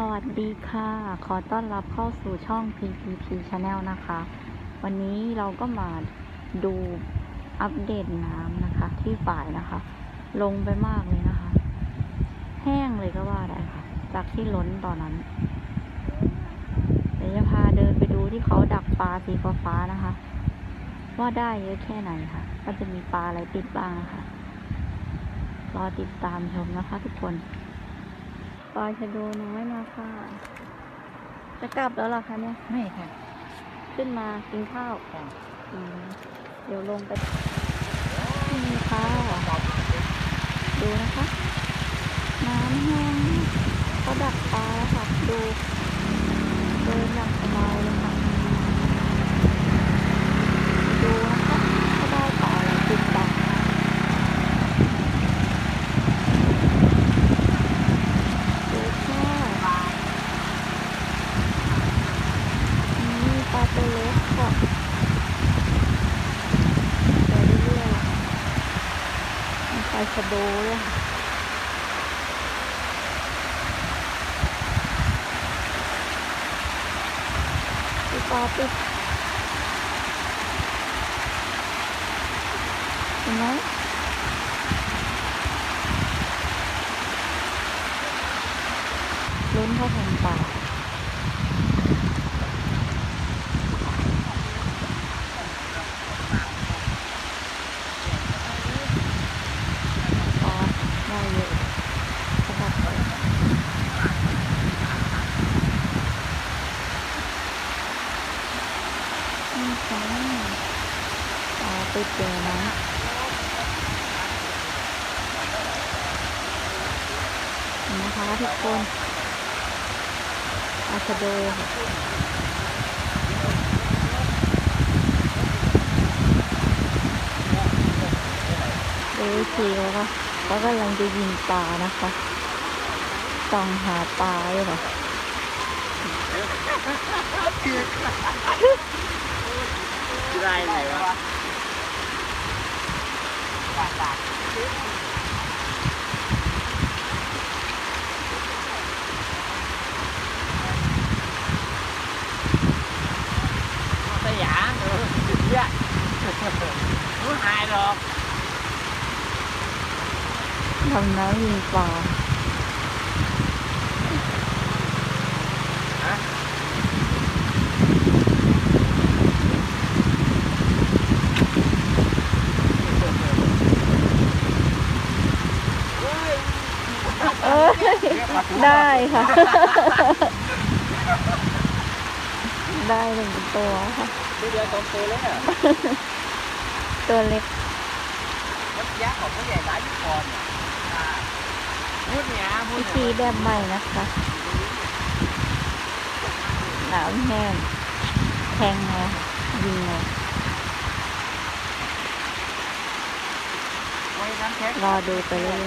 สวัสดีค่ะ ขอต้อนรับเข้าสู่ช่อง PPP Channel นะคะ วันนี้เราก็มาดูอัปเดตน้ำนะคะ ที่ฝ่ายนะคะ ลงไปมากเลยนะคะ แห้งเลยก็ว่าได้ค่ะ จากที่ล้นตอนนั้น เดี๋ยวจะพาเดินไปดูที่เขาดักปลาสีฟ้านะคะ ว่าได้เยอะแค่ไหนค่ะว่าจะมีปลาอะไรติดบ้างนะคะรอติดตามชมนะคะทุกคน ปลาชะโดน้อยมาค่ะ จะกลับแล้วเหรอคะเนี่ย ไม่ค่ะ ขึ้นมากินข้าวค่ะอืมเดี๋ยวลงไปนี่ค่ะ ดูนะคะ น้ำแห้งเขาดักปลาแล้วค่ะ ดูเดินอย่างสบายเลยค่ะ ดูนะคะเขาได้ปลาอะไรติดดักดูค่ะนี่ปลาตัวเล็กค่ะ ไปเรื่อย ๆมีไฟชะโดด้วยค่ะพี่ปอปิดเห็นไหมลุ้นเข้าแข่งป่าลาได้เยอะสำหรับไปนี่ค่ะปลา ติดเยอะนะเห็นะคะทุกคนอาชะโดค่ะเดูทีแล้วก็เขากำลังจะยิงปลานะคะส่องหาปลาเลยค่ะได้ไหนวะ สยามเออเยอะรู้หายหรอก ทำน้ำยิงปลา เอ้ย ได้ค่ะ ได้หนึ่งตัวค่ะ ตัวเดียวสองตัวเลยอะตัวเล็กมันยักษ์ของผู้ใหญ่หลายก่อนพูดเนี่ยพูวิดธีแบบใหม่นะคะน้ำแห้งแทงเลยยิงเลยรอดูไปเรื่อย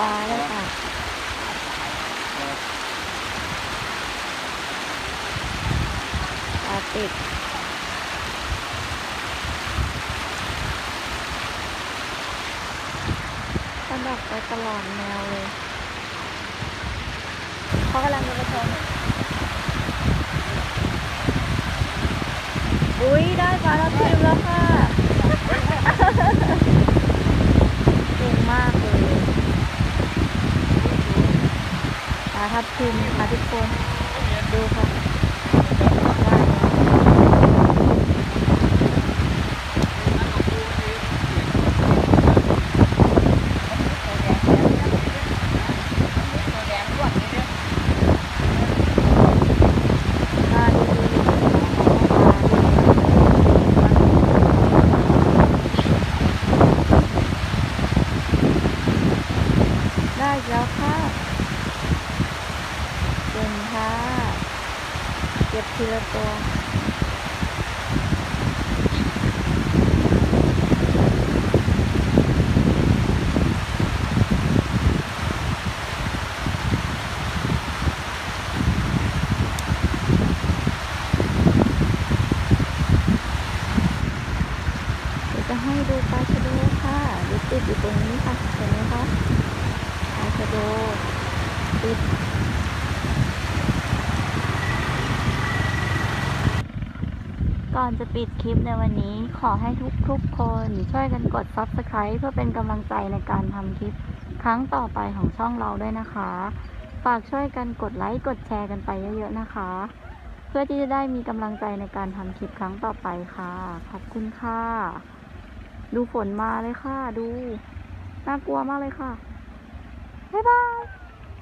ปลาเลยค่ะปลา ติดก็ดักไปตลอดแนวเลยเขากำลังจะไปชนอุ้ยได้ปลาทับทิมแล้วค่ะ เก่งมากเลยปลาทับทิมค่ะทุกคน ดูค่ะได้แล้วปลาดีๆของปลาดีได้อีกแล้วค่ะเก่งค่ะ ทีละตัวเดี๋ยวจะให้ดูปลาชะโดค่ะดูติดอยู่ตรงนี้ค่ะเห็นไหมคะปลาชะโดติด ก่อนจะปิดคลิปในวันนี้ ขอให้ทุกๆคนช่วยกันกด subscribe เพื่อเป็นกำลังใจในการทำคลิป ครั้งต่อไปของช่องเราด้วยนะคะ ฝากช่วยกันกดไลค์กดแชร์กันไปเยอะๆนะคะ เพื่อที่จะได้มีกำลังใจในการทำคลิปครั้งต่อไปค่ะ ขอบคุณค่ะ ดูฝนมาเลยค่ะ ดู น่ากลัวมากเลยค่ะ บ๊ายบาย